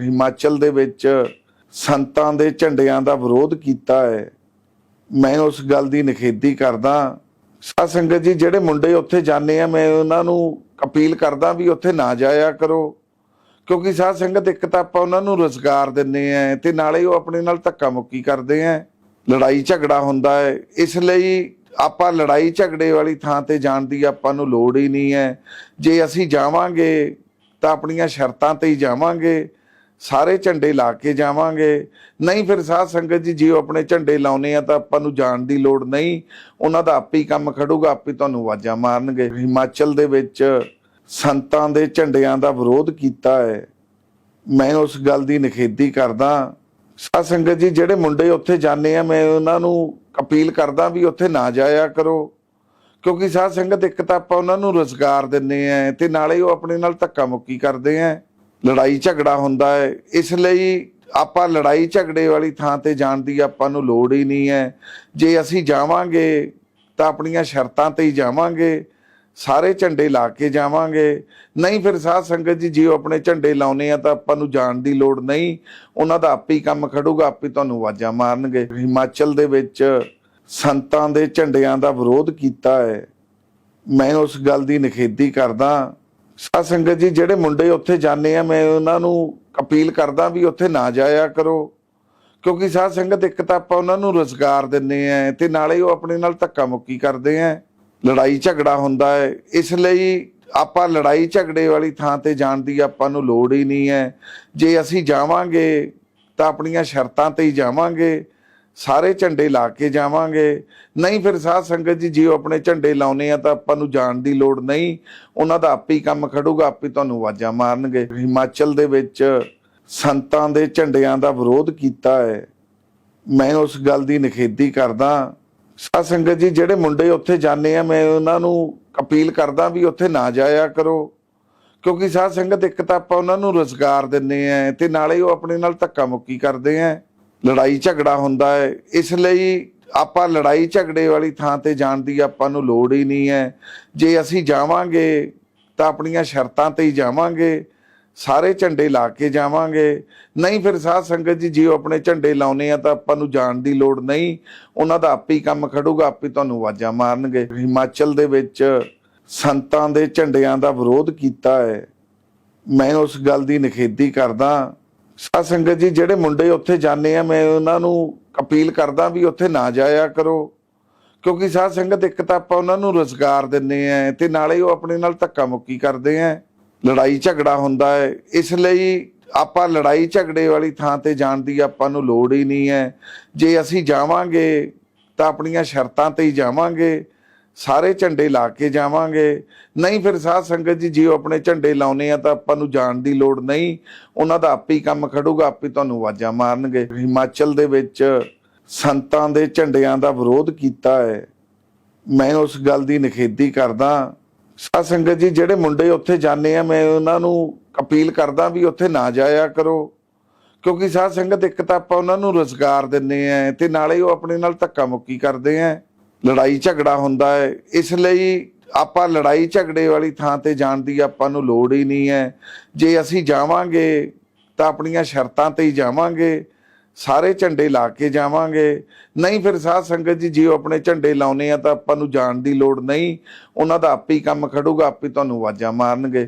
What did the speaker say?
ਹਿਮਾਚਲ ਦੇ ਵਿੱਚ ਸੰਤਾਂ ਦੇ ਝੰਡਿਆਂ ਦਾ ਵਿਰੋਧ ਕੀਤਾ ਹੈ। ਮੈਂ ਉਸ ਗੱਲ ਦੀ ਨਿਖੇਧੀ ਕਰਦਾ ਸਾਧ ਸੰਗਤ ਜੀ, ਜਿਹੜੇ ਮੁੰਡੇ ਉੱਥੇ ਜਾਂਦੇ ਆ, ਮੈਂ ਉਹਨਾਂ ਨੂੰ ਅਪੀਲ ਕਰਦਾ ਵੀ ਉੱਥੇ ਨਾ ਜਾਇਆ ਕਰੋ। ਕਿਉਂਕਿ ਸਾਧ ਸੰਗਤ ਇੱਕ ਤਾਂ ਆਪਾਂ ਉਹਨਾਂ ਨੂੰ ਰੋਜ਼ਗਾਰ ਦਿੰਨੇ ਆ ਤੇ ਨਾਲੇ ਉਹ ਆਪਣੇ ਨਾਲ ਧੱਕਾ ਮੁੱਕੀ ਕਰਦੇ ਆ। ਲੜਾਈ ਝਗੜਾ ਹੁੰਦਾ ਹੈ। ਇਸ ਲਈ ਆਪਾਂ ਲੜਾਈ ਝਗੜੇ ਵਾਲੀ ਥਾਂ ਤੇ ਜਾਣ ਦੀ ਆਪਾਂ ਨੂੰ ਲੋੜ ਹੀ ਨਹੀਂ ਹੈ। ਜੇ ਅਸੀਂ ਜਾਵਾਂਗੇ ਤਾਂ ਆਪਣੀਆਂ ਸ਼ਰਤਾਂ ਤੇ ਹੀ ਜਾਵਾਂਗੇ। ਸਾਰੇ ਝੰਡੇ ਲਾ ਕੇ ਜਾਵਾਂਗੇ। ਨਹੀਂ ਫਿਰ ਸਾਧ ਸੰਗਤ ਜੀ ਜੇ ਉਹ ਆਪਣੇ ਝੰਡੇ ਲਾਉਨੇ ਆ ਤਾਂ ਆਪਾਂ ਨੂੰ ਜਾਣ ਦੀ ਲੋੜ ਨਹੀਂ। ਉਹਨਾਂ ਦਾ ਆਪੇ ਹੀ ਕੰਮ ਖੜੂਗਾ, ਆਪੇ ਹੀ ਤੁਹਾਨੂੰ ਆਵਾਜ਼ਾਂ ਮਾਰਨਗੇ। ਹਿਮਾਚਲ ਦੇ ਵਿੱਚ ਸੰਤਾਂ ਦੇ ਝੰਡਿਆਂ ਦਾ ਵਿਰੋਧ ਕੀਤਾ ਹੈ। ਮੈਂ ਉਸ ਗੱਲ ਦੀ ਨਿਖੇਧੀ ਕਰਦਾ। ਸਾਧ ਸੰਗਤ ਜੀ, ਜਿਹੜੇ ਮੁੰਡੇ ਉੱਥੇ ਜਾਂਦੇ ਆ, ਮੈਂ ਉਹਨਾਂ ਨੂੰ ਅਪੀਲ ਕਰਦਾ ਵੀ ਉੱਥੇ ਨਾ ਜਾਇਆ ਕਰੋ। ਕਿਉਂਕਿ ਸਾਧ ਸੰਗਤ ਇੱਕ ਤਾਂ ਆਪਾਂ ਉਹਨਾਂ ਨੂੰ ਰੋਜ਼ਗਾਰ ਦਿੰਨੇ ਆ ਤੇ ਨਾਲੇ ਉਹ ਆਪਣੇ ਨਾਲ ਧੱਕਾ ਮੁੱਕੀ ਕਰਦੇ ਆ। ਲੜਾਈ ਝਗੜਾ ਹੁੰਦਾ ਹੈ। ਇਸ ਲਈ ਆਪਾਂ ਲੜਾਈ ਝਗੜੇ ਵਾਲੀ ਥਾਂ ਤੇ ਜਾਣ ਦੀ ਆਪਾਂ ਨੂੰ ਲੋੜ ਹੀ ਨਹੀਂ ਹੈ। ਜੇ ਅਸੀਂ ਜਾਵਾਂਗੇ ਤਾਂ ਆਪਣੀਆਂ ਸ਼ਰਤਾਂ ਤੇ ਹੀ ਜਾਵਾਂਗੇ। ਸਾਰੇ ਝੰਡੇ ਲਾ ਕੇ ਜਾਵਾਂਗੇ। ਨਹੀਂ ਫਿਰ ਸਾਧ ਸੰਗਤ ਜੀ, ਜੇ ਉਹ ਆਪਣੇ ਝੰਡੇ ਲਾਉਨੇ ਆ ਤਾਂ ਆਪਾਂ ਨੂੰ ਜਾਣ ਦੀ ਲੋੜ ਨਹੀਂ। ਉਹਨਾਂ ਦਾ ਆਪੇ ਹੀ ਕੰਮ ਖੜੂਗਾ, ਆਪੇ ਹੀ ਤੁਹਾਨੂੰ ਆਵਾਜ਼ਾਂ ਮਾਰਨਗੇ। ਹਿਮਾਚਲ ਦੇ ਵਿੱਚ ਸੰਤਾਂ ਦੇ ਝੰਡਿਆਂ ਦਾ ਵਿਰੋਧ ਕੀਤਾ ਹੈ। ਮੈਂ ਉਸ ਗੱਲ ਦੀ ਨਿਖੇਧੀ ਕਰਦਾ ਸਾਧ ਸੰਗਤ ਜੀ, ਜਿਹੜੇ ਮੁੰਡੇ ਉੱਥੇ ਜਾਂਦੇ ਆ, ਮੈਂ ਉਹਨਾਂ ਨੂੰ ਅਪੀਲ ਕਰਦਾ ਵੀ ਉੱਥੇ ਨਾ ਜਾਇਆ ਕਰੋ। ਕਿਉਂਕਿ ਸਾਧ ਸੰਗਤ ਇੱਕ ਤਾਂ ਆਪਾਂ ਉਹਨਾਂ ਨੂੰ ਰੋਜ਼ਗਾਰ ਦਿੰਨੇ ਆ ਤੇ ਨਾਲੇ ਉਹ ਆਪਣੇ ਨਾਲ ਧੱਕਾ ਮੁੱਕੀ ਕਰਦੇ ਆ। ਲੜਾਈ ਝਗੜਾ ਹੁੰਦਾ ਹੈ। ਇਸ ਲਈ ਆਪਾਂ ਲੜਾਈ ਝਗੜੇ ਵਾਲੀ ਥਾਂ ਤੇ ਜਾਣ ਦੀ ਆਪਾਂ ਨੂੰ ਲੋੜ ਹੀ ਨਹੀਂ ਹੈ। ਜੇ ਅਸੀਂ ਜਾਵਾਂਗੇ ਤਾਂ ਆਪਣੀਆਂ ਸ਼ਰਤਾਂ ਤੇ ਹੀ ਜਾਵਾਂਗੇ। ਸਾਰੇ ਝੰਡੇ ਲਾ ਕੇ ਜਾਵਾਂਗੇ। ਨਹੀਂ ਫਿਰ ਸਾਧ ਸੰਗਤ ਜੀ, ਜੇ ਉਹ ਆਪਣੇ ਝੰਡੇ ਲਾਉਨੇ ਆ ਤਾਂ ਆਪਾਂ ਨੂੰ ਜਾਣ ਦੀ ਲੋੜ ਨਹੀਂ। ਉਹਨਾਂ ਦਾ ਆਪੇ ਹੀ ਕੰਮ ਖੜੂਗਾ, ਆਪੇ ਤੁਹਾਨੂੰ ਆਵਾਜ਼ਾਂ ਮਾਰਨਗੇ। ਹਿਮਾਚਲ ਦੇ ਵਿੱਚ ਸੰਤਾਂ ਦੇ ਝੰਡਿਆਂ ਦਾ ਵਿਰੋਧ ਕੀਤਾ ਹੈ। ਮੈਂ ਉਸ ਗੱਲ ਦੀ ਨਿਖੇਧੀ ਕਰਦਾ। ਸਾਧ ਸੰਗਤ ਜੀ, ਜਿਹੜੇ ਮੁੰਡੇ ਉੱਥੇ ਜਾਂਦੇ ਆ, ਮੈਂ ਉਹਨਾਂ ਨੂੰ ਅਪੀਲ ਕਰਦਾ ਵੀ ਉੱਥੇ ਨਾ ਜਾਇਆ ਕਰੋ। ਕਿਉਂਕਿ ਸਾਧ ਸੰਗਤ ਇੱਕ ਤਾਂ ਆਪਾਂ ਉਹਨਾਂ ਨੂੰ ਰੋਜ਼ਗਾਰ ਦਿੰਨੇ ਆ ਤੇ ਨਾਲੇ ਉਹ ਆਪਣੇ ਨਾਲ ਧੱਕਾ ਮੁੱਕੀ ਕਰਦੇ ਆ। ਲੜਾਈ ਝਗੜਾ ਹੁੰਦਾ ਹੈ। ਇਸ ਲਈ ਆਪਾਂ ਲੜਾਈ ਝਗੜੇ ਵਾਲੀ ਥਾਂ ਤੇ ਜਾਣ ਦੀ ਆਪਾਂ ਨੂੰ ਲੋੜ ਹੀ ਨਹੀਂ ਹੈ। ਜੇ ਅਸੀਂ ਜਾਵਾਂਗੇ ਤਾਂ ਆਪਣੀਆਂ ਸ਼ਰਤਾਂ ਤੇ ਹੀ ਜਾਵਾਂਗੇ। ਸਾਰੇ ਝੰਡੇ ਲਾ ਕੇ ਜਾਵਾਂਗੇ। ਨਹੀਂ ਫਿਰ ਸਾਧ ਸੰਗਤ ਜੀ, ਜੇ ਉਹ ਆਪਣੇ ਝੰਡੇ ਲਾਉਨੇ ਆ ਤਾਂ ਆਪਾਂ ਨੂੰ ਜਾਣ ਦੀ ਲੋੜ ਨਹੀਂ। ਉਹਨਾਂ ਦਾ ਆਪੇ ਹੀ ਕੰਮ ਖੜੂਗਾ, ਆਪੇ ਹੀ ਤੁਹਾਨੂੰ ਆਵਾਜ਼ਾਂ ਮਾਰਨਗੇ। ਹਿਮਾਚਲ ਦੇ ਵਿੱਚ ਸੰਤਾਂ ਦੇ ਝੰਡਿਆਂ ਦਾ ਵਿਰੋਧ ਕੀਤਾ ਹੈ। ਮੈਂ ਉਸ ਗੱਲ ਦੀ ਨਿਖੇਧੀ ਕਰਦਾ ਸਾਧ ਸੰਗਤ ਜੀ, ਜਿਹੜੇ ਮੁੰਡੇ ਉੱਥੇ ਜਾਂਦੇ ਆ, ਮੈਂ ਉਹਨਾਂ ਨੂੰ ਅਪੀਲ ਕਰਦਾ ਵੀ ਉੱਥੇ ਨਾ ਜਾਇਆ ਕਰੋ। ਕਿਉਂਕਿ ਸਾਧ ਸੰਗਤ ਇੱਕ ਤਾਂ ਆਪਾਂ ਉਹਨਾਂ ਨੂੰ ਰੋਜ਼ਗਾਰ ਦਿੰਨੇ ਆ ਤੇ ਨਾਲੇ ਉਹ ਆਪਣੇ ਨਾਲ ਧੱਕਾ ਮੁੱਕੀ ਕਰਦੇ ਆ। ਲੜਾਈ ਝਗੜਾ ਹੁੰਦਾ ਹੈ। ਇਸ ਲਈ ਆਪਾਂ ਲੜਾਈ ਝਗੜੇ ਵਾਲੀ ਥਾਂ ਤੇ ਜਾਣ ਦੀ ਆਪਾਂ ਨੂੰ ਲੋੜ ਹੀ ਨਹੀਂ ਹੈ। ਜੇ ਅਸੀਂ ਜਾਵਾਂਗੇ ਤਾਂ ਆਪਣੀਆਂ ਸ਼ਰਤਾਂ ਤੇ ਹੀ ਜਾਵਾਂਗੇ। ਸਾਰੇ ਝੰਡੇ ਲਾ ਕੇ ਜਾਵਾਂਗੇ। ਨਹੀਂ ਫਿਰ ਸਾਧ ਸੰਗਤ ਜੀ, ਜੇ ਉਹ ਆਪਣੇ ਝੰਡੇ ਲਾਉਨੇ ਆ ਤਾਂ ਆਪਾਂ ਨੂੰ ਜਾਣ ਦੀ ਲੋੜ ਨਹੀਂ। ਉਹਨਾਂ ਦਾ ਆਪੇ ਹੀ ਕੰਮ ਖੜੂਗਾ, ਆਪੇ ਤੁਹਾਨੂੰ ਆਵਾਜ਼ਾਂ ਮਾਰਨਗੇ। ਹਿਮਾਚਲ ਦੇ ਵਿੱਚ ਸੰਤਾਂ ਦੇ ਝੰਡਿਆਂ ਦਾ ਵਿਰੋਧ ਕੀਤਾ ਹੈ। ਮੈਂ ਉਸ ਗੱਲ ਦੀ ਨਿਖੇਧੀ ਕਰਦਾ। ਸਾਧ ਸੰਗਤ ਜੀ, ਜਿਹੜੇ ਮੁੰਡੇ ਉੱਥੇ ਜਾਂਦੇ ਆ, ਮੈਂ ਉਹਨਾਂ ਨੂੰ ਅਪੀਲ ਕਰਦਾ ਵੀ ਉੱਥੇ ਨਾ ਜਾਇਆ ਕਰੋ। ਕਿਉਂਕਿ ਸਾਧ ਸੰਗਤ ਇੱਕ ਤਾਂ ਆਪਾਂ ਉਹਨਾਂ ਨੂੰ ਰੋਜ਼ਗਾਰ ਦਿੰਨੇ ਆ ਤੇ ਨਾਲੇ ਉਹ ਆਪਣੇ ਨਾਲ ਧੱਕਾ ਮੁੱਕੀ ਕਰਦੇ ਆ। ਲੜਾਈ ਝਗੜਾ ਹੁੰਦਾ ਹੈ। ਇਸ ਲਈ ਆਪਾਂ ਲੜਾਈ ਝਗੜੇ ਵਾਲੀ ਥਾਂ ਤੇ ਜਾਣ ਦੀ ਆਪਾਂ ਨੂੰ ਲੋੜ ਹੀ ਨਹੀਂ ਹੈ। ਜੇ ਅਸੀਂ ਜਾਵਾਂਗੇ ਤਾਂ ਆਪਣੀਆਂ ਸ਼ਰਤਾਂ ਤੇ ਹੀ ਜਾਵਾਂਗੇ। ਸਾਰੇ ਝੰਡੇ ਲਾ ਕੇ ਜਾਵਾਂਗੇ। ਨਹੀਂ ਫਿਰ ਸਾਧ ਸੰਗਤ ਜੀ, ਜੇ ਉਹ ਆਪਣੇ ਝੰਡੇ ਲਾਉਨੇ ਆ ਤਾਂ ਆਪਾਂ ਨੂੰ ਜਾਣ ਦੀ ਲੋੜ ਨਹੀਂ। ਉਹਨਾਂ ਦਾ ਆਪੇ ਹੀ ਕੰਮ ਖੜੂਗਾ, ਆਪੇ ਹੀ ਤੁਹਾਨੂੰ ਆਵਾਜ਼ਾਂ ਮਾਰਨਗੇ।